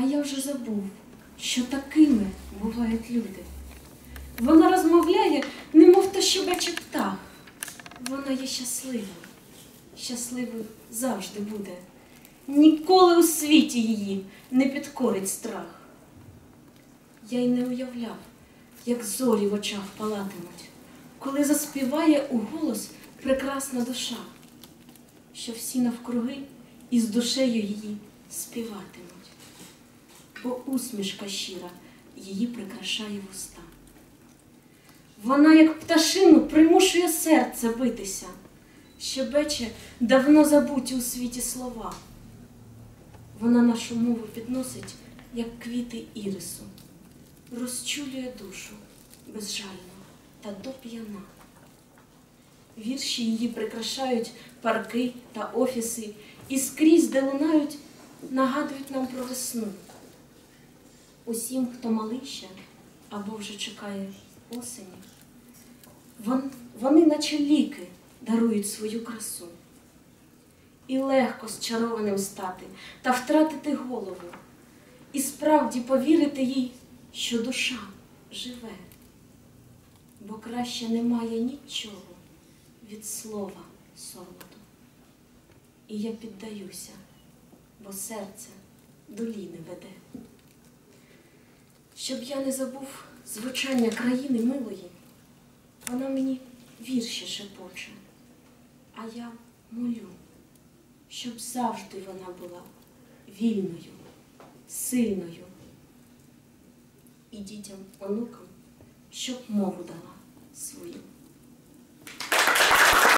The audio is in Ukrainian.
А я вже забув, що такими бувають люди. Вона розмовляє, немов то щебече птах. Вона є щаслива, щасливою завжди буде. Ніколи у світі її не підкорить страх. Я й не уявляв, як зорі в очах палатимуть, коли заспіває у голос прекрасна душа, що всі навкруги із душею її співатимуть, бо усмішка щира її прикрашає вуста. Вона, як пташину, примушує серце битися, щебече давно забуті у світі слова. Вона нашу мову підносить, як квіти ірису, розчулює душу безжально та доп'яна. Вірші її прикрашають парки та офіси, і скрізь, де лунають, нагадують нам про весну. Усім, хто малий ще або вже чекає осені, вон- вони, наче ліки, дарують свою красу. І легко зчарованим стати та втратити голову, і справді повірити їй, що душа живе, бо краще немає нічого від слова солоду. І я піддаюся, бо серце до ліни веде. Щоб я не забув звучання країни милої, вона мені вірші шепоче, а я молю, щоб завжди вона була вільною, сильною і дітям, онукам, щоб мову дала свою.